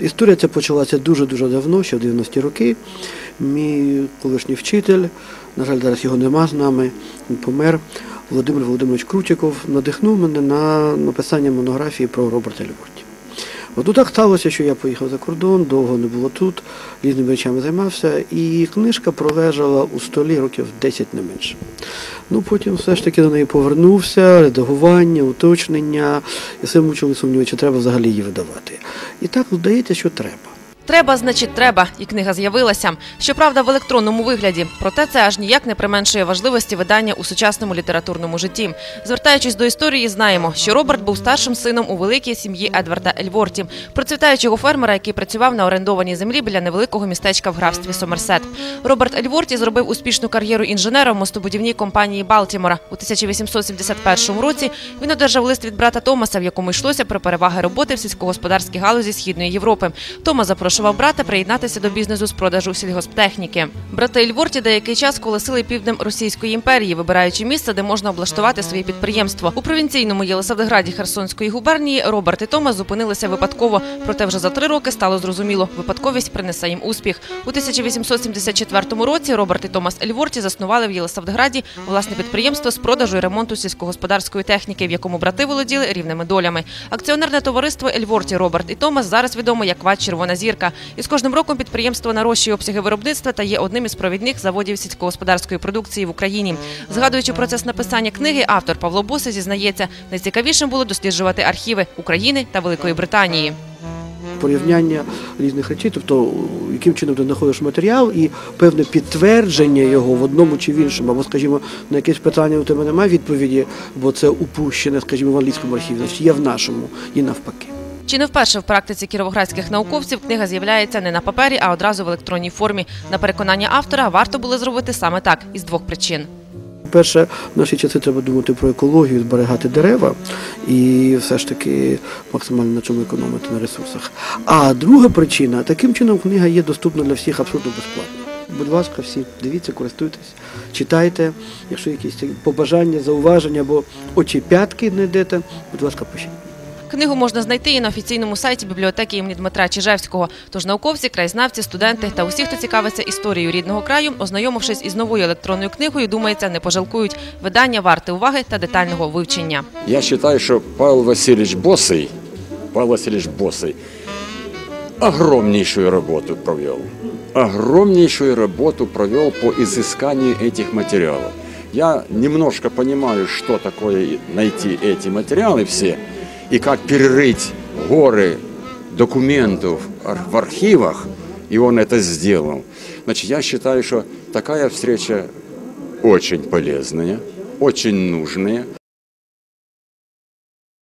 Історія ця почалася дуже-дуже давно, ще в 90-ті роки. Мій колишній вчитель, на жаль, зараз його нема з нами, він помер. Володимир Володимирович Крутіков надихнув мене на написання монографії про Роберта Льворті. От так сталося, що я поїхав за кордон, довго не було тут, різними речами займався, і книжка пролежала у столі років 10 не менше. Ну, потім все ж таки до неї повернувся, редагування, уточнення, і все мучили сумніви, чи треба взагалі її видавати. І так здається, що треба. Треба, значить, треба, і книга з'явилася. Щоправда, в електронному вигляді. Проте це аж ніяк не применшує важливості видання у сучасному літературному житті. Звертаючись до історії, знаємо, що Роберт був старшим сином у великій сім'ї Едварда Ельворті, процвітаючого фермера, який працював на орендованій землі біля невеликого містечка в графстві Сомерсет. Роберт Ельворті зробив успішну кар'єру інженера в мостобудівній компанії Балтімора. У 1871 році він одержав лист від брата Томаса, в якому йшлося про переваги роботи в сільськогосподарській галузі Східної Європи. Томас запрошував брата приєднатися до бізнесу з продажу сільгосптехніки. Брати Ельворті деякий час колесили півднем Російської імперії, вибираючи місце, де можна облаштувати своє підприємство. У провінційному Єлисаветграді Херсонської губернії Роберт і Томас зупинилися випадково. Проте вже за три роки стало зрозуміло, випадковість принесе їм успіх. У 1874 році Роберт і Томас Ельворті заснували в Єлисаветграді власне підприємство з продажу і ремонту сільськогосподарської техніки, в якому брати володіли рівними долями. Акціонерне товариство Ельворті Роберт і Томас зараз відомо як ВАТ Червона зірка. І з кожним роком підприємство нарощує обсяги виробництва та є одним із провідних заводів сільськогосподарської продукції в Україні. Згадуючи процес написання книги, автор Павло Буса зізнається, найцікавішим було досліджувати архіви України та Великої Британії. порівняння різних речей, тобто яким чином ти знаходиш матеріал і певне підтвердження його в одному чи в іншому, або, скажімо, на якесь питання у тебе немає відповіді, бо це упущене, скажімо, в англійському архіві, значить є в нашому і навпаки. Чи не вперше в практиці кіровоградських науковців книга з'являється не на папері, а одразу в електронній формі. На переконання автора варто було зробити саме так із двох причин. Перше, в наші часи треба думати про екологію, зберігати дерева і все ж таки максимально на чому економити на ресурсах. А друга причина, таким чином книга є доступна для всіх абсолютно безплатно. Будь ласка, всі дивіться, користуйтесь, читайте. Якщо якісь побажання, зауваження або очі п'ятки знайдете, будь ласка, пишіть. Книгу можна знайти і на офіційному сайті бібліотеки імені Дмитра Чижевського. Тож науковці, краєзнавці, студенти та усі, хто цікавиться історією рідного краю, ознайомившись із новою електронною книгою, думається, не пожалкують. Видання варте уваги та детального вивчення. Я считаю, что Павел Васильевич Босый, Павел Васильевич Босый огромнейшую работу провел. Огромнейшую работу провел по изысканию этих материалов. Я немножко понимаю, что такое найти эти материалы все и как перерыть горы документов в архивах, и он это сделал. Значит, я считаю, что такая встреча очень полезная, очень нужная.